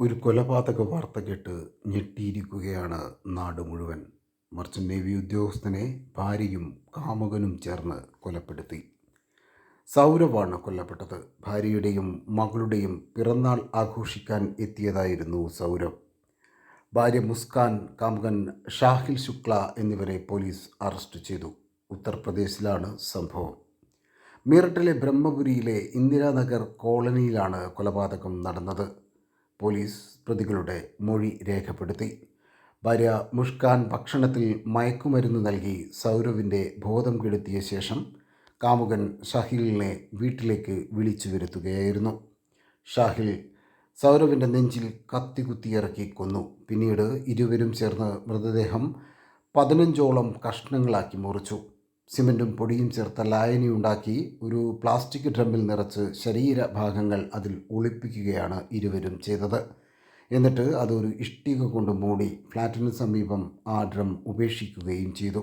ഒരു കൊലപാതക വാർത്ത കേട്ട് ഞെട്ടിയിരിക്കുകയാണ് നാട് മുഴുവൻ. മർച്ചന്റ് നേവി ഉദ്യോഗസ്ഥനെ ഭാര്യയും കാമുകനും ചേർന്ന് കൊലപ്പെടുത്തി. സൗരവാണ് കൊല്ലപ്പെട്ടത്. ഭാര്യയുടെയും മകളുടെയും പിറന്നാൾ ആഘോഷിക്കാൻ എത്തിയതായിരുന്നു സൗരവ്. ഭാര്യ മുസ്കാൻ കാമുകൻ ഷാഹിൽ ശുക്ല എന്നിവരെ പോലീസ് അറസ്റ്റ് ചെയ്തു. ഉത്തർപ്രദേശിലാണ് സംഭവം. മീററ്റിലെ ബ്രഹ്മപുരിയിലെ ഇന്ദിരാനഗർ കോളനിയിലാണ് കൊലപാതകം നടന്നത്. പോലീസ് പ്രതികളുടെ മൊഴി രേഖപ്പെടുത്തി. ഭാര്യ മുഷ്കാൻ ഭക്ഷണത്തിൽ മയക്കുമരുന്ന് നൽകി സൗരവിന്റെ ബോധം കെടുത്തിയ ശേഷം കാമുകൻ ഷാഹിലിനെ വീട്ടിലേക്ക് വിളിച്ചു വരുത്തുകയായിരുന്നു. ഷാഹിൽ സൗരവിന്റെ നെഞ്ചിൽ കത്തി കുത്തിയിറക്കി കൊന്നു. പിന്നീട് ഇരുവരും ചേർന്ന് മൃതദേഹം പതിനഞ്ചോളം കഷ്ണങ്ങളാക്കി മുറിച്ചു. സിമന്റും പൊടിയും ചേർത്ത ലായനി ഉണ്ടാക്കി ഒരു പ്ലാസ്റ്റിക് ഡ്രമ്മിൽ നിറച്ച് ശരീരഭാഗങ്ങൾ അതിൽ ഒളിപ്പിക്കുകയാണ് ഇരുവരും ചെയ്തത്. എന്നിട്ട് അതൊരു ഇഷ്ടിക കൊണ്ട് മൂടി ഫ്ലാറ്റിന് സമീപം ആ ഡ്രം ഉപേക്ഷിക്കുകയും ചെയ്തു.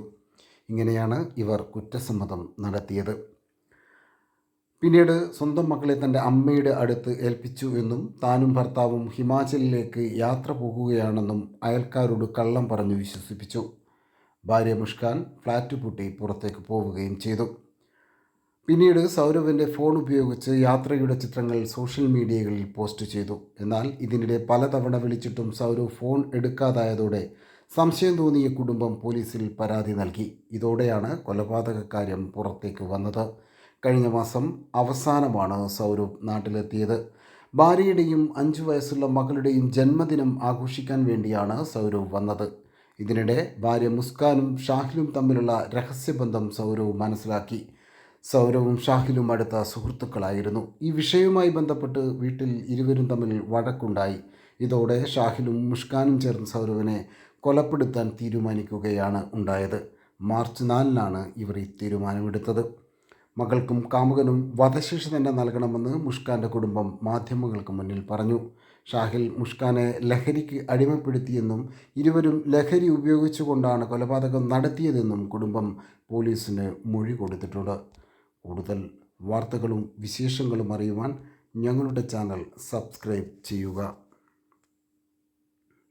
ഇങ്ങനെയാണ് ഇവർ കുറ്റസമ്മതം നടത്തിയത്. പിന്നീട് സ്വന്തം മക്കളെ തന്റെ അമ്മയുടെ അടുത്ത് ഏൽപ്പിച്ചു എന്നും താനും ഭർത്താവും ഹിമാചലിലേക്ക് യാത്ര പോകുകയാണെന്നും അയൽക്കാരോട് കള്ളം പറഞ്ഞു വിശ്വസിപ്പിച്ചു. ഭാര്യ മുഷ്കാൻ ഫ്ലാറ്റ് പൂട്ടി പുറത്തേക്ക് പോവുകയും ചെയ്തു. പിന്നീട് സൗരവിന്റെ ഫോൺ ഉപയോഗിച്ച് യാത്രയുടെ ചിത്രങ്ങൾ സോഷ്യൽ മീഡിയകളിൽ പോസ്റ്റ് ചെയ്തു. എന്നാൽ ഇതിനിടെ പലതവണ വിളിച്ചിട്ടും സൗരവ് ഫോൺ എടുക്കാതായതോടെ സംശയം തോന്നിയ കുടുംബം പോലീസിൽ പരാതി നൽകി. ഇതോടെയാണ് കൊലപാതക കാര്യം പുറത്തേക്ക് വന്നത്. കഴിഞ്ഞ മാസം അവസാനമാണ് സൗരവ് നാട്ടിലെത്തിയത്. ഭാര്യയുടെയും അഞ്ചു വയസ്സുള്ള മകളുടെയും ജന്മദിനം ആഘോഷിക്കാൻ വേണ്ടിയാണ് സൗരവ് വന്നത്. ഇതിനിടെ ഭാര്യ മുസ്കാനും ഷാഹിലും തമ്മിലുള്ള രഹസ്യബന്ധം സൗരവ് മനസ്സിലാക്കി. സൗരവും ഷാഹിലും അടുത്ത സുഹൃത്തുക്കളായിരുന്നു. ഈ വിഷയവുമായി ബന്ധപ്പെട്ട് വീട്ടിൽ ഇരുവരും തമ്മിൽ വഴക്കുണ്ടായി. ഇതോടെ ഷാഹിലും മുഷ്കാനും ചേർന്ന് സൗരവിനെ കൊലപ്പെടുത്താൻ തീരുമാനിക്കുകയാണ് ഉണ്ടായത്. മാർച്ച് നാലിനാണ് ഇവർ ഈ തീരുമാനമെടുത്തത്. മകൾക്കും കാമുകനും വധശിക്ഷ തന്നെ നൽകണമെന്ന് മുഷ്കാന്റെ കുടുംബം മാധ്യമങ്ങൾക്ക് മുന്നിൽ പറഞ്ഞു. ഷാഹിൽ മുഷ്കാനെ ലഹരിക്ക് അടിമപ്പെടുത്തിയെന്നും ഇരുവരും ലഹരി ഉപയോഗിച്ചുകൊണ്ടാണ് കൊലപാതകം നടത്തിയതെന്നും കുടുംബം പോലീസിന് മൊഴി കൊടുത്തിട്ടുണ്ട്. കൂടുതൽ വാർത്തകളും വിശേഷങ്ങളും അറിയുവാൻ ഞങ്ങളുടെ ചാനൽ സബ്സ്ക്രൈബ് ചെയ്യുക.